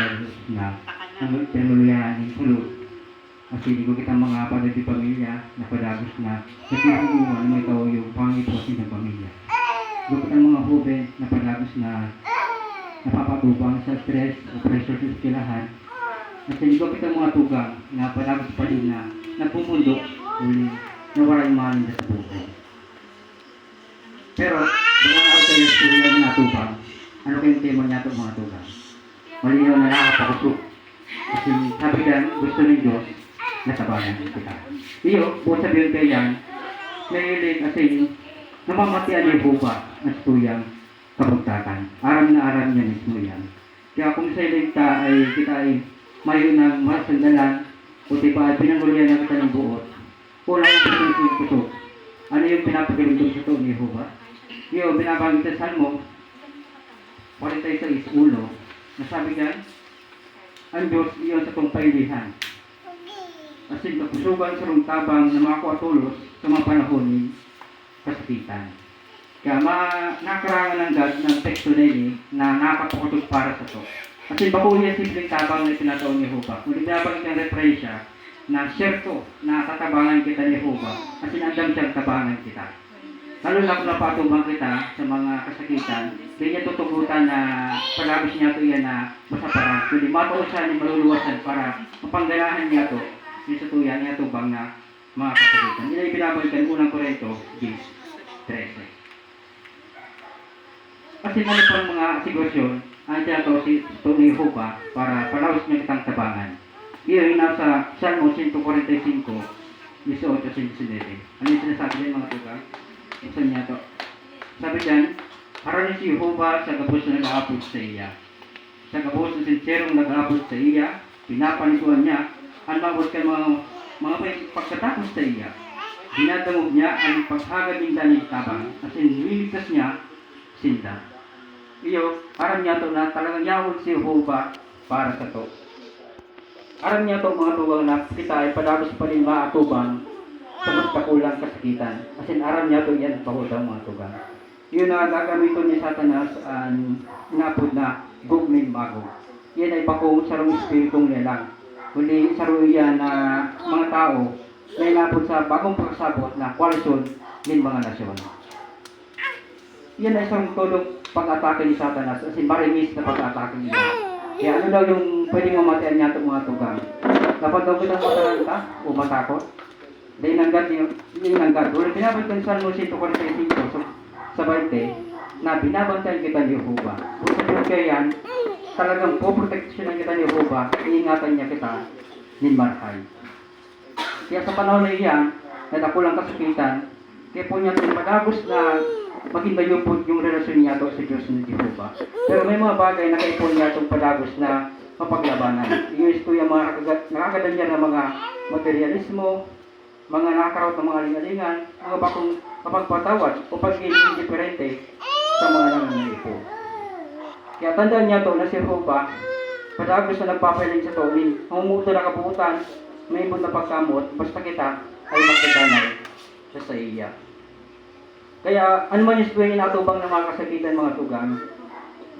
padalos na ang pinamuluyan ng sulod. Kasi di ko kita mga padal di pamilya na padagos na nagkikuhan mo ikaw yung pangiposin ng pamilya. Lupit ang mga huben na padagos na napapatubang sa stress o pressure sa eskwelahan. At hindi ko kita mga tugang na padagos pa din na nagpumundok uli na walang mahalin sa buhay. Pero, mga ako kayo sa yung natubang, ano kayong tema niya ito mga tugang? Malinaw na nakakapakusok. Kasi sabi yan, gusto ng Diyos, natabayan kita. Iyo, buong sabihin kayo yan, nahiling kasi namamatian ni Buba ang tuyang kabagtakan. Aram na aram niya mismo yan. Kaya kung sa iling ta ay kita ay mayo ng masandalan, o di ba ay pinangulian na kita ng buot, wala pusok yung pusok. Ano yung pinapagaling sa to ni Buba? Iyo, binabangit sa Salmo, 46 ulo, nasabi dyan, ang Diyos iyon sa kong pailihan. Kasi kapusugan sa rong tabang na mga kuatulos sa mga panahon ni kasakitan. Kaya ma nakarangan ng God ng teksto na ini na nakakapukutos para sa to. Kasi bako yan simpleng tabang na tinataon ni Jehovah. Kung binabagit ang referensya na syerto na tatabangan kita ni Jehovah kasi andam siyang tabangan kita. Lalo na kung napatubang kita sa mga kasakitan, hindi niya tutugutan na palabis niya ito yan na masaparan. Kundi matuusan niya maluluwasan para mapangganahan niya ito yung sa tuyan niya tubang na mga kasakitan. Yan ay binabalikan unang Korento, 13. Kasi mali pang mga sitwasyon, ang tiyataw si Tony Hopa para palawas niya kitang tabangan. Iyon yung nasa Salmo 145, 18, 19. Ano yung sinasabi niya mga tugang? Isa niya to. Sabi diyan, haranin si Jehovah sa gabos na nag-aabot sa iya. Sa gabos na sinserong nag-aabot sa iya, pinapaniguan niya, ang mabot ka mga, mga may pagkatapos sa iya. Dinadangog niya ang paghagad ng danig tabang, at iniligtas niya sinda. Iyo, aram niya to na talagang yawon si Jehovah para sa to. Aram niya to mga tuwang na kita ay padagos pa rin maatubang sa mas kakulang kasakitan. Kasi aram niya to yan pahudang mga tugang. Yun na gagamitin ni Satanas ang napod na gugmin mago. Yan ay bakong sarong espiritong nilang. Kundi saro yan na mga tao na inapod sa bagong pagkasabot na koalisyon ng mga nasyon. Yan ay isang tulong pag-atake ni Satanas as in marimis na pag-atake niya. Kaya ano daw yung pwedeng mamatayan niya itong mga tugang? Dapat daw kitang matalan ka o matakot? Dahil nanggat niyo, yung nanggat. Wala ko sa Salmo 145 so, sa 20 na binabantayan kita ni Jehovah. Kung sabihin kayo yan, talagang poproteksyonan kita ni Jehovah, iingatan niya kita ni Marhay. Kaya sa panahon na iyan, na nakulang kasakitan, kaya po niya itong padagos na maging mayupod yung relasyon niya to sa Diyos ni Jehovah. Pero may mga bagay na kaipon niya itong padagos na mapaglabanan. Yung ito yung mga niya ng mga materialismo, mga nakakaraot ng mga lingalingan, mga bakong kapagpatawad o pagiging diferente sa mga nangangayipo. Kaya tandaan niya to na si Jehovah, padagos na nagpapaling sa tawin, humuto na kabuutan, may ibon na pagkamot, basta kita ay magkaganay siya sa iya. Kaya, ano man yung swing natubang ng mga kasakitan mga tugang,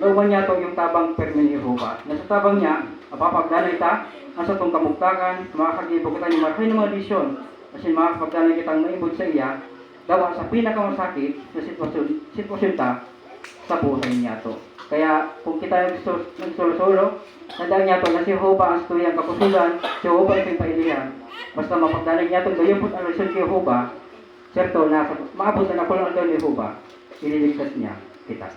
Lawan niya to yung tabang permi ni Jehovah. Na sa tabang niya, mapapagdanay ta, ang sa tong kamugtakan, makakagibog kita ni Marhay ng mga disyon, kasi makakapagdanay kitang maibod sa iya, dawa sa pinakamasakit na sitwasyon, sitwasyon ta sa buhay niya to. Kaya kung kita nagsul- nagsulo-sulo, tandaan niya to na si Jehovah ang tuyang kapusulan, si Jehovah ay pailihan. Basta mapagdanay niya to, gayong ang relasyon kay Jehovah, Serto na maabot na nakulong daw ni Jehovah, ililigtas niya kita.